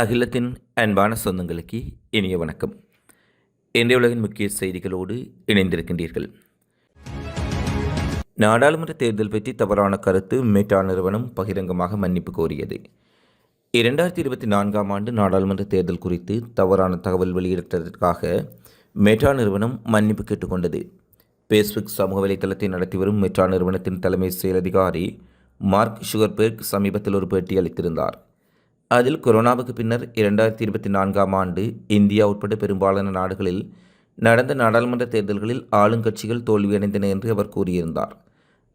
அகிலத்தின் அன்பான சொந்தங்களுக்கு இனிய வணக்கம். இன்றைய உலகின் முக்கிய செய்திகளோடு இணைந்திருக்கின்றீர்கள். நாடாளுமன்ற தேர்தல் பற்றி தவறான கருத்து மெட்டா நிறுவனம் பகிரங்கமாக மன்னிப்பு கோரியது. இரண்டாயிரத்தி இருபத்தி நான்காம் ஆண்டு நாடாளுமன்ற தேர்தல் குறித்து தவறான தகவல் வெளியிட்டதற்காக மெட்டா நிறுவனம் மன்னிப்பு கேட்டுக்கொண்டது. பேஸ்புக் சமூக வலைதளத்தை நடத்தி வரும் மெட்ரா நிறுவனத்தின் தலைமை செயல் அதிகாரி மார்க் சுகர்பெர்க் சமீபத்தில் ஒரு பேட்டி அளித்திருந்தார். அதில் கொரோனாவுக்கு பின்னர் இரண்டாயிரத்தி இருபத்தி நான்காம் ஆண்டு இந்தியா உட்பட பெரும்பாலான நாடுகளில் நடந்த நாடாளுமன்ற தேர்தல்களில் ஆளுங்கட்சிகள் தோல்வியடைந்தன என்று அவர் கூறியிருந்தார்.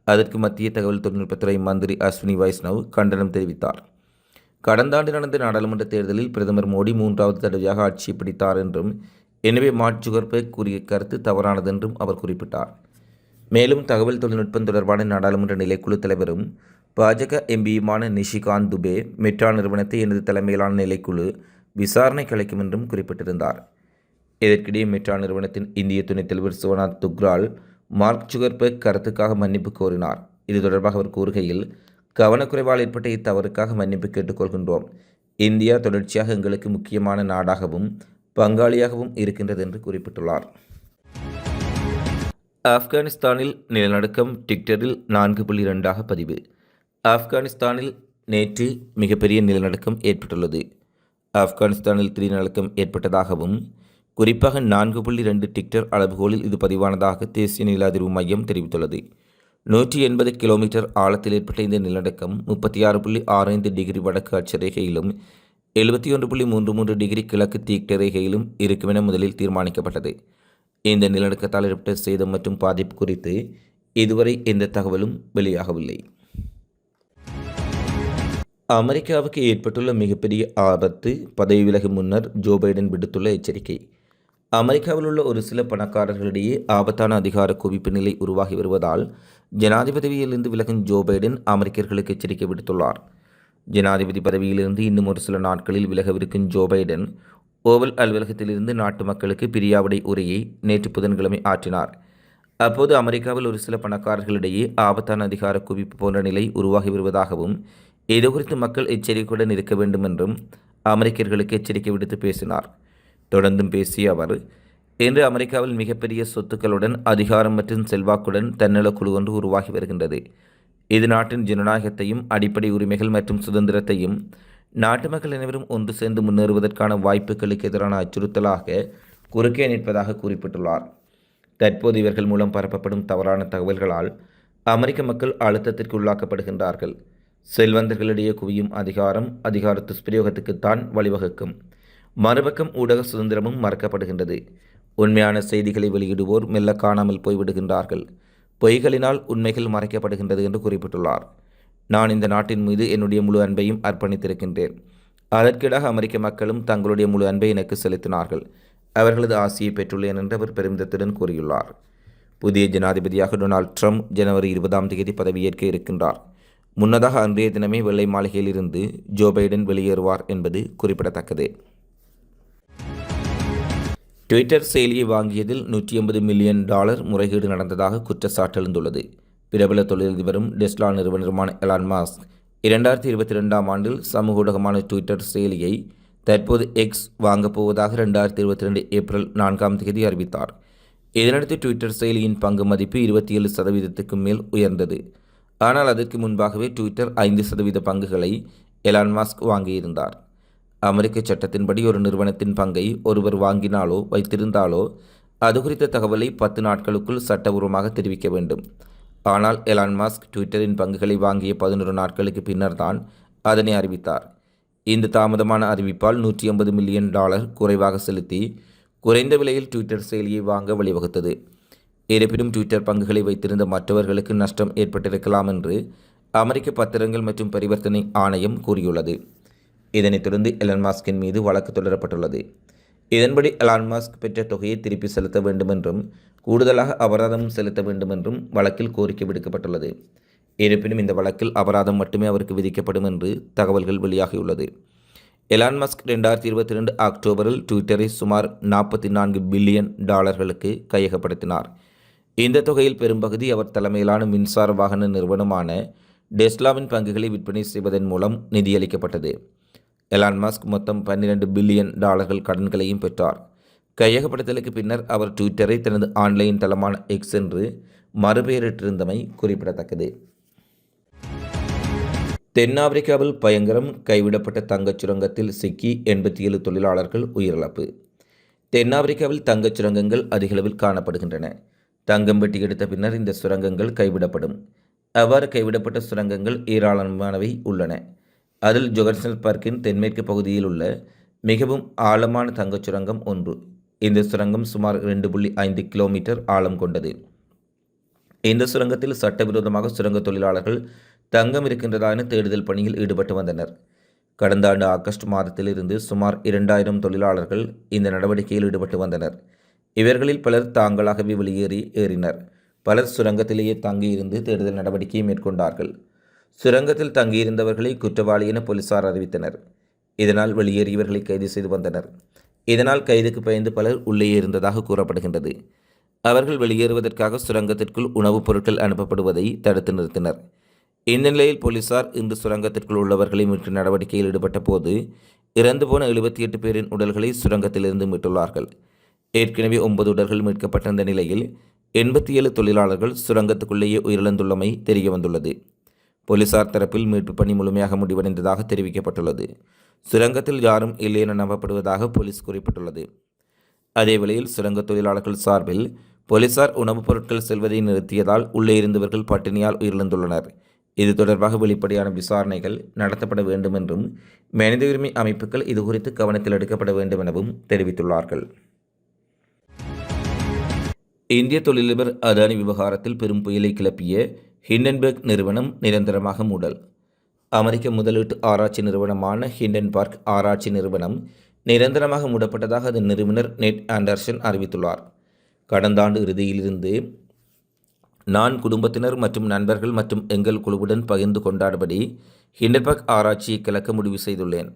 அதற்கு மத்திய தகவல் தொழில்நுட்பத்துறை மந்திரி அஸ்வினி வைஷ்ணவ் கண்டனம் தெரிவித்தார். கடந்த ஆண்டு நடந்த நாடாளுமன்ற தேர்தலில் பிரதமர் மோடி மூன்றாவது தடவையாக ஆட்சியை பிடித்தார் என்றும் எனவே மாட் ஜுகர்பேக் கூறிய கருத்து தவறானது என்றும் அவர் குறிப்பிட்டார். மேலும் தகவல் தொழில்நுட்பம் தொடர்பான நாடாளுமன்ற நிலைக்குழு தலைவரும் பாஜக எம்பியுமான நிஷிகாந்த் துபே மெட்ரா நிறுவனத்தை எனது தலைமையிலான நிலைக்குழு விசாரணை கலைக்கும் என்றும் குறிப்பிட்டிருந்தார். இதற்கிடையே மெட்ரா நிறுவனத்தின் இந்திய துணைத் தலைவர் சிவநாத் துக்ரால் மார்க் சுகர்பர்க் கருத்துக்காக மன்னிப்பு கோரினார். இது தொடர்பாக அவர் கூறுகையில் கவனக்குறைவால் ஏற்பட்ட இத்தவறுக்காக மன்னிப்பு கேட்டுக்கொள்கின்றோம் இந்தியா தொடர்ச்சியாக எங்களுக்கு முக்கியமான நாடாகவும் பங்காளியாகவும் இருக்கின்றது என்று குறிப்பிட்டுள்ளார். ஆப்கானிஸ்தானில் நிலநடுக்கம் டிக்டரில் நான்கு புள்ளி ரெண்டாக பதிவு. ஆப்கானிஸ்தானில் நேற்று மிகப்பெரிய நிலநடுக்கம் ஏற்பட்டுள்ளது. ஆப்கானிஸ்தானில் திடீர்நடுக்கம் ஏற்பட்டதாகவும் குறிப்பாக நான்கு புள்ளி ரெண்டு டிக்டர் அளவுகோலில் இது பதிவானதாக தேசிய நில அதிர்வு மையம் தெரிவித்துள்ளது. நூற்றி எண்பது கிலோமீட்டர் ஆழத்தில் ஏற்பட்ட இந்த நிலநடுக்கம் முப்பத்தி ஆறு புள்ளி ஆறு ஐந்து டிகிரி வடக்கு அட்சரேகையிலும் எழுபத்தி ஒன்று புள்ளி மூன்று மூன்று டிகிரி கிழக்கு தீக்டரேகையிலும் இருக்குமென முதலில் தீர்மானிக்கப்பட்டது. இந்த நிலநடுக்கத்தால் ஏற்பட்ட சேதம் மற்றும் பாதிப்பு குறித்து இதுவரை எந்த தகவலும் வெளியாகவில்லை. அமெரிக்காவுக்கு ஏற்பட்டுள்ள மிகப்பெரிய ஆபத்து பதவி விலகும் முன்னர் ஜோ பைடன் விடுத்துள்ள எச்சரிக்கை. அமெரிக்காவில் உள்ள ஒரு சில பணக்காரர்களிடையே ஆபத்தான அதிகார குவிப்பு நிலை உருவாகி வருவதால் ஜனாதிபதியிலிருந்து விலகும் ஜோ பைடன் அமெரிக்கர்களுக்கு எச்சரிக்கை விடுத்துள்ளார். ஜனாதிபதி பதவியிலிருந்து இன்னும் ஒரு சில நாட்களில் விலகவிருக்கும் ஜோ பைடன் ஓவல் அலுவலகத்திலிருந்து நாட்டு மக்களுக்கு பிரியாவிடை உரையை நேற்று புதன்கிழமை ஆற்றினார். அப்போது அமெரிக்காவில் ஒரு சில பணக்காரர்களிடையே ஆபத்தான அதிகார குவிப்பு போன்ற நிலை உருவாகி வருவதாகவும் இது குறித்து மக்கள் எச்சரிக்கையுடன் இருக்க வேண்டும் என்றும் அமெரிக்கர்களுக்கு எச்சரிக்கை விடுத்து பேசினார். தொடர்ந்தும் பேசிய அவர் இன்று அமெரிக்காவில் மிகப்பெரிய சொத்துக்களுடன் அதிகாரம் மற்றும் செல்வாக்குடன் தன்னல குழு ஒன்று உருவாகி வருகின்றது. இது நாட்டின் ஜனநாயகத்தையும் அடிப்படை உரிமைகள் மற்றும் சுதந்திரத்தையும் நாட்டு மக்கள் அனைவரும் ஒன்று சேர்ந்து முன்னேறுவதற்கான வாய்ப்புகளுக்கு எதிரான அச்சுறுத்தலாக குறுக்கே நிற்பதாக குறிப்பிட்டுள்ளார். தற்போது இவர்கள் மூலம் பரப்பப்படும் தவறான தகவல்களால் அமெரிக்க மக்கள் அழுத்தத்திற்கு உள்ளாக்கப்படுகின்றார்கள். செல்வந்தர்களிடையே குவியும் அதிகாரம் அதிகார துஷ்பிரயோகத்துக்குத்தான் வழிவகுக்கும். மறுபக்கம் ஊடக சுதந்திரமும் மறக்கப்படுகின்றது. உண்மையான செய்திகளை வெளியிடுவோர் மெல்ல காணாமல் போய்விடுகின்றார்கள். பொய்களினால் உண்மைகள் மறைக்கப்படுகின்றது என்று குறிப்பிட்டுள்ளார். நான் இந்த நாட்டின் மீது என்னுடைய முழு அன்பையும் அர்ப்பணித்திருக்கின்றேன். அதற்கிடாக அமெரிக்க மக்களும் தங்களுடைய முழு அன்பை எனக்கு செலுத்தினார்கள். அவர்களது ஆசையை பெற்றுள்ளேன் என்று அவர் பெருமிதத்துடன் கூறியுள்ளார். புதிய ஜனாதிபதியாக டொனால்ட் ட்ரம்ப் ஜனவரி இருபதாம் தேதி பதவியேற்க இருக்கின்றார். முன்னதாக அன்றைய தினமே வெள்ளை மாளிகையிலிருந்து ஜோ பைடன் வெளியேறுவார் என்பது குறிப்பிடத்தக்கது. ட்விட்டர் செயலியை வாங்கியதில் நூற்றி ஐம்பது மில்லியன் டாலர் முறைகேடு நடந்ததாக குற்றச்சாட்டு எழுந்துள்ளது பிரபல தொழிலதிபரும் டெஸ்லா நிறுவனருமான எலான் மாஸ்க் இரண்டாயிரத்தி இருபத்தி ரெண்டாம் ஆண்டில் சமூக ஊடகமான ட்விட்டர் செயலியை தற்போது எக்ஸ் வாங்கப் போவதாக ரெண்டாயிரத்தி இருபத்தி ரெண்டு ஏப்ரல் நான்காம் தேதி அறிவித்தார். இதனடுத்து ட்விட்டர் செயலியின் பங்கு மதிப்பு இருபத்தி ஏழு சதவீதத்துக்கு மேல் உயர்ந்தது. ஆனால் அதற்கு முன்பாகவே ட்விட்டர் ஐந்து சதவீத பங்குகளை எலான் மாஸ்க் வாங்கியிருந்தார். அமெரிக்க சட்டத்தின்படி ஒரு நிறுவனத்தின் பங்கை ஒருவர் வாங்கினாலோ வைத்திருந்தாலோ அது குறித்த தகவலை பத்து நாட்களுக்குள் சட்டபூர்வமாக தெரிவிக்க வேண்டும். ஆனால் எலான் மாஸ்க் ட்விட்டரின் பங்குகளை வாங்கிய பதினொரு நாட்களுக்கு பின்னர் தான் அதனை அறிவித்தார். இந்த தாமதமான அறிவிப்பால் நூற்றி ஐம்பது மில்லியன் டாலர் குறைவாக செலுத்தி குறைந்த விலையில் ட்விட்டர் செயலியை வாங்க வழிவகுத்தது. இருப்பினும் ட்விட்டர் பங்குகளை வைத்திருந்த மற்றவர்களுக்கு நஷ்டம் ஏற்பட்டிருக்கலாம் என்று அமெரிக்க பத்திரங்கள் மற்றும் பரிவர்த்தனை ஆணையம் கூறியுள்ளது. இதனைத் தொடர்ந்து எலன் மாஸ்கின் மீது வழக்கு தொடரப்பட்டுள்ளது. இதன்படி எலான் மாஸ்க் பெற்ற தொகையை திருப்பி செலுத்த வேண்டுமென்றும் கூடுதலாக அபராதம் செலுத்த வேண்டுமென்றும் வழக்கில் கோரிக்கை விடுக்கப்பட்டுள்ளது. இருப்பினும் இந்த வழக்கில் அபராதம் மட்டுமே அவருக்கு விதிக்கப்படும் என்று தகவல்கள் வெளியாகியுள்ளது. எலான் மஸ்க் ரெண்டாயிரத்தி இருபத்தி ரெண்டு அக்டோபரில் ட்விட்டரை சுமார் நாற்பத்தி நான்கு பில்லியன் டாலர்களுக்கு கையகப்படுத்தினார். இந்த தொகையில் பெரும்பகுதி அவர் தலைமையிலான மின்சார வாகன நிறுவனமான டெஸ்லாவின் பங்குகளை விற்பனை செய்வதன் மூலம் நிதியளிக்கப்பட்டது. எலான் மஸ்க் மொத்தம் பன்னிரண்டு பில்லியன் டாலர்கள் கடன்களையும் பெற்றார். கையகப்படுத்தலுக்கு பின்னர் அவர் ட்விட்டரை தனது ஆன்லைன் தளமான எக்ஸ் என்று மறுபெயரிட்டிருந்தமை குறிப்பிடத்தக்கது. தென்னாப்பிரிக்காவில் பயங்கரம் கைவிடப்பட்ட தங்கச் சுரங்கத்தில் சிக்கி எண்பத்தி ஏழு தொழிலாளர்கள் உயிரிழப்பு. தென்னாப்பிரிக்காவில் தங்கச் சுரங்கங்கள் அதிகளவில் காணப்படுகின்றன. தங்கம் வெட்டி எடுத்த பின்னர் இந்த சுரங்கங்கள் கைவிடப்படும். அவ்வாறு கைவிடப்பட்ட சுரங்கங்கள் ஏராளமானவை உள்ளன. அதில் ஜொகர்சனல் பார்க்கின் தென்மேற்கு பகுதியில் உள்ள மிகவும் ஆழமான தங்கச் சுரங்கம் ஒன்று. இந்த சுரங்கம் சுமார் ரெண்டு புள்ளி ஐந்து கிலோமீட்டர் ஆழம் கொண்டது. இந்த சுரங்கத்தில் சட்டவிரோதமாக சுரங்க தொழிலாளர்கள் தங்கம் இருக்கின்றதா என தேடுதல் பணியில் ஈடுபட்டு வந்தனர். கடந்த ஆண்டு ஆகஸ்ட் மாதத்திலிருந்து சுமார் இரண்டாயிரம் தொழிலாளர்கள் இந்த நடவடிக்கையில் ஈடுபட்டு வந்தனர். இவர்களில் பலர் தாங்களாகவே வெளியேறி ஏறினர். பலர் சுரங்கத்திலேயே தங்கியிருந்து தேடுதல் நடவடிக்கையை மேற்கொண்டார்கள். சுரங்கத்தில் தங்கியிருந்தவர்களை குற்றவாளி என போலீசார் அறிவித்தனர். இதனால் வெளியேறியவர்களை கைது செய்து வந்தனர். இதனால் கைதுக்கு பயந்து பலர் உள்ளே இருந்ததாக கூறப்படுகின்றது. அவர்கள் வெளியேறுவதற்காக சுரங்கத்திற்குள் உணவுப் பொருட்கள் அனுப்பப்படுவதை தடுத்து நிறுத்தினர். இந்த நிலையில் போலீசார் இன்று சுரங்கத்திற்குள் உள்ளவர்களை மீட்கும் நடவடிக்கையில் ஈடுபட்ட போது இறந்து போன எழுபத்தி எட்டு பேரின் உடல்களை சுரங்கத்திலிருந்து மீட்டுள்ளார்கள். ஏற்கனவே ஒன்பது உடல்கள் மீட்கப்பட்டிருந்த நிலையில் எண்பத்தி ஏழு தொழிலாளர்கள் சுரங்கத்துக்குள்ளேயே உயிரிழந்துள்ளமை தெரிய வந்துள்ளது போலீசார் தரப்பில் மீட்பு பணி முழுமையாக முடிவடைந்ததாக தெரிவிக்கப்பட்டுள்ளது. சுரங்கத்தில் யாரும் இல்லை என நம்பப்படுவதாக போலீஸ் குறிப்பிட்டுள்ளது. அதேவேளையில் சுரங்க தொழிலாளர்கள் சார்பில் போலீசார் உணவுப் பொருட்கள் செல்வதை நிறுத்தியதால் உள்ளே இருந்தவர்கள் பட்டினியால் உயிரிழந்துள்ளனர். இது தொடர்பாக வெளிப்படையான விசாரணைகள் நடத்தப்பட வேண்டும் என்றும் மனித உரிமை அமைப்புகள் இது குறித்து கவனத்தில் எடுக்கப்பட வேண்டும் எனவும் தெரிவித்துள்ளார்கள். இந்திய தொழிலதிபர் அதானி விவகாரத்தில் பெரும் புயலை கிளப்பிய ஹிண்டன்பர்க் நிறுவனம் நிரந்தரமாக மூடல். அமெரிக்க முதலீட்டு ஆராய்ச்சி நிறுவனமான ஹிண்டன்பர்க் ஆராய்ச்சி நிறுவனம் நிரந்தரமாக மூடப்பட்டதாக அதன் நிறுவனர் நெட் ஆண்டர்சன் அறிவித்துள்ளார். கடந்த ஆண்டு இறுதியிலிருந்து நான் குடும்பத்தினர் மற்றும் நண்பர்கள் மற்றும் எங்கள் குழுவுடன் பகிர்ந்து கொண்டாடபடி ஹிண்டன்பர்க் ஆராய்ச்சியை கிளக்க முடிவு செய்துள்ளேன்.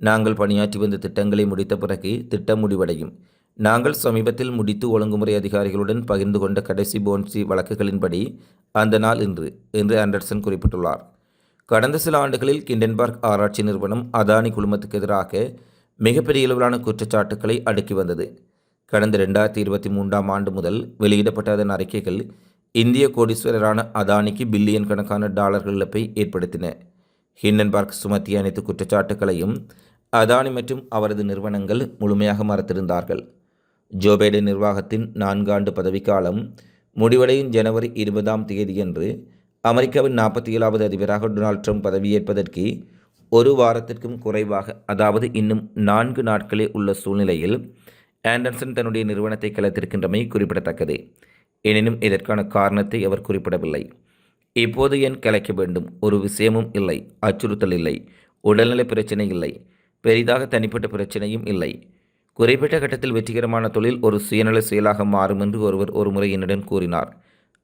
நாங்கள் பணியாற்றி வந்த திட்டங்களை முடித்த பிறகு திட்டம் முடிவடையும். நாங்கள் சமீபத்தில் முடித்து ஒழுங்குமுறை அதிகாரிகளுடன் பகிர்ந்து கொண்ட கடைசி போன்சி வழக்குகளின்படி அந்த நாள் இன்று என்று ஆண்டர்சன் குறிப்பிட்டுள்ளார். கடந்த சில ஆண்டுகளில் கிண்டன்பர்க் ஆராய்ச்சி நிறுவனம் அதானி குழுமத்துக்கு எதிராக மிகப்பெரிய அளவிலான குற்றச்சாட்டுக்களை அடுக்கி வந்தது. கடந்த ரெண்டாயிரத்தி இருபத்தி மூன்றாம் ஆண்டு முதல் வெளியிடப்பட்ட அதன் அறிக்கைகள் இந்திய கோடீஸ்வரரான அதானிக்கு பில்லியன் கணக்கான டாலர்கள் இழப்பை ஏற்படுத்தின. ஹிண்டன்பர்க் சுமத்திய அனைத்து குற்றச்சாட்டுகளையும் அதானி மற்றும் அவரது நிறுவனங்கள் முழுமையாக மறுத்திருந்தார்கள். ஜோ பைடன் நிர்வாகத்தின் நான்காண்டு பதவிக்காலம் முடிவடையும் ஜனவரி இருபதாம் தேதியன்று அமெரிக்காவின் நாற்பத்தி ஏழாவது அதிபராக டொனால்ட் ட்ரம்ப் பதவியேற்பதற்கு ஒரு வாரத்திற்கும் குறைவாக அதாவது இன்னும் நான்கு நாட்களே உள்ள சூழ்நிலையில் ஆண்டர்சன் தன்னுடைய நிறுவனத்தை கலத்திருக்கின்றமை குறிப்பிடத்தக்கது. எனினும் இதற்கான காரணத்தை அவர் குறிப்பிடவில்லை. இப்போது ஏன் கலைக்க வேண்டும்? ஒரு விஷயமும் இல்லை. அச்சுறுத்தல் இல்லை. உடல்நல பிரச்சனை இல்லை. பெரிதாக தனிப்பட்ட பிரச்சனையும் இல்லை. குறிப்பிட்ட கட்டத்தில் வெற்றிகரமான தொழில் ஒரு சுயநல செயலாக மாறும் என்று ஒருவர் ஒரு முறை என்னுடன் கூறினார்.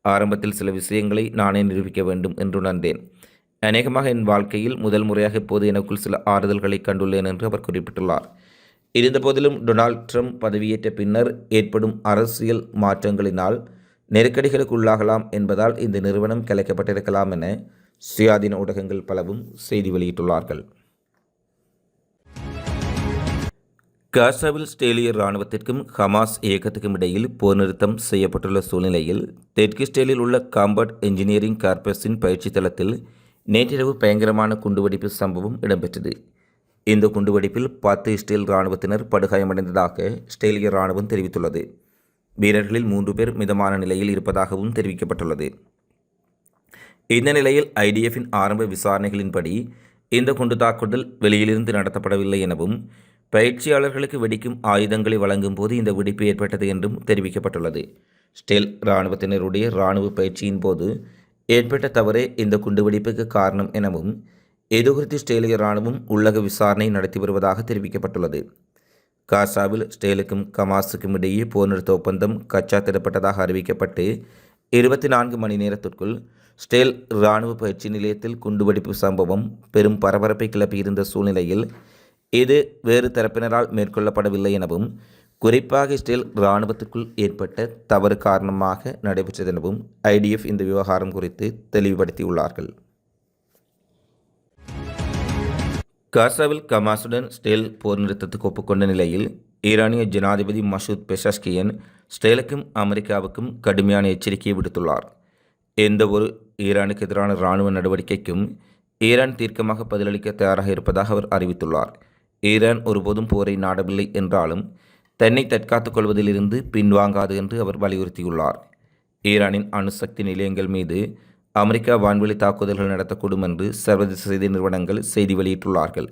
ஆரம்பத்தில் சில விஷயங்களை நானே நிரூபிக்க வேண்டும் என்று உணர்ந்தேன். அநேகமாக என் வாழ்க்கையில் முதல் முறையாக இப்போது எனக்குள் சில ஆறுதல்களை கண்டுள்ளேன் என்று அவர் குறிப்பிட்டுள்ளார். இருந்தபோதிலும் டொனால்ட் ட்ரம்ப் பதவியேற்ற பின்னர் ஏற்படும் அரசியல் மாற்றங்களினால் நெருக்கடிகளுக்கு உள்ளாகலாம் என்பதால் இந்த நிறுவனம் கலைக்கப்பட்டிருக்கலாம் என சுயாதீன ஊடகங்கள் பலவும் செய்தி வெளியிட்டுள்ளார்கள். காசாவில் ஸ்டேலிய இராணுவத்திற்கும் ஹமாஸ் இயக்கத்துக்கும் இடையில் போர் நிறுத்தம் செய்யப்பட்டுள்ள சூழ்நிலையில் தெற்கு ஸ்டேலில் உள்ள காம்பட் இன்ஜினியரிங் கார்பஸின் பயிற்சி தளத்தில் நேற்றிரவு பயங்கரமான குண்டுவெடிப்பு சம்பவம் இடம்பெற்றது. இந்த குண்டுவெடிப்பில் பத்து இஸ்ரேல் இராணுவத்தினர் படுகாயமடைந்ததாக ஸ்டேலிய இராணுவம் தெரிவித்துள்ளது. வீரர்களில் மூன்று பேர் மிதமான நிலையில் இருப்பதாகவும் தெரிவிக்கப்பட்டுள்ளது. இந்த நிலையில் ஐடிஎஃப்பின் ஆரம்ப விசாரணைகளின்படி இந்த குண்டு தாக்குதல் வெளியிலிருந்து நடத்தப்படவில்லை எனவும் பயிற்சியாளர்களுக்கு வெடிக்கும் ஆயுதங்களை வழங்கும் போது இந்த வெடிப்பு ஏற்பட்டது என்றும் தெரிவிக்கப்பட்டுள்ளது. ஸ்டெல் இராணுவத்தினருடைய இராணுவ பயிற்சியின் போது ஏற்பட்ட தவறே இந்த குண்டுவெடிப்புக்கு காரணம் எனவும் இது குறித்து ஸ்டேலிய இராணுவம் உள்ளக விசாரணை நடத்தி வருவதாக தெரிவிக்கப்பட்டுள்ளது. காசாவில் ஸ்டேலுக்கும் கமாஸுக்கும் இடையே போர் நிறுத்த ஒப்பந்தம் கச்சா திடப்பட்டதாக அறிவிக்கப்பட்டு இருபத்தி நான்கு மணி நேரத்திற்குள் ஸ்டேல் இராணுவ பயிற்சி நிலையத்தில் குண்டுவெடிப்பு சம்பவம் பெரும் பரபரப்பை கிளப்பியிருந்த சூழ்நிலையில் இது வேறு தரப்பினரால் மேற்கொள்ளப்படவில்லை எனவும் குறிப்பாக இஸ்ரேல் இராணுவத்திற்குள் ஏற்பட்ட தவறு காரணமாக நடைபெற்றதெனவும் ஐடிஎஃப் இந்த விவகாரம் குறித்து தெளிவுபடுத்தியுள்ளார்கள். காசாவில் கமாசுடன் ஸ்டேல் போர் நிறுத்தத்துக்கு ஒப்புக்கொண்ட நிலையில் ஈரானிய ஜனாதிபதி மசூத் பெஷஷ்கியன் ஸ்டேலுக்கும் அமெரிக்காவுக்கும் கடுமையான எச்சரிக்கையை விடுத்துள்ளார். எந்த ஒரு ஈரானுக்கு எதிரான இராணுவ நடவடிக்கைக்கும் ஈரான் தீர்க்கமாக பதிலளிக்க தயாராக இருப்பதாக அவர் அறிவித்துள்ளார். ஈரான் ஒருபோதும் போரை நாடவில்லை என்றாலும் தன்னை தற்காத்துக் கொள்வதிலிருந்து பின்வாங்காது என்று அவர் வலியுறுத்தியுள்ளார். ஈரானின் அணுசக்தி நிலையங்கள் மீது அமெரிக்கா வான்வெளி தாக்குதல்கள் நடத்தக்கூடும் என்று சர்வதேச செய்தி நிறுவனங்கள் செய்தி வெளியிட்டுள்ளார்கள்.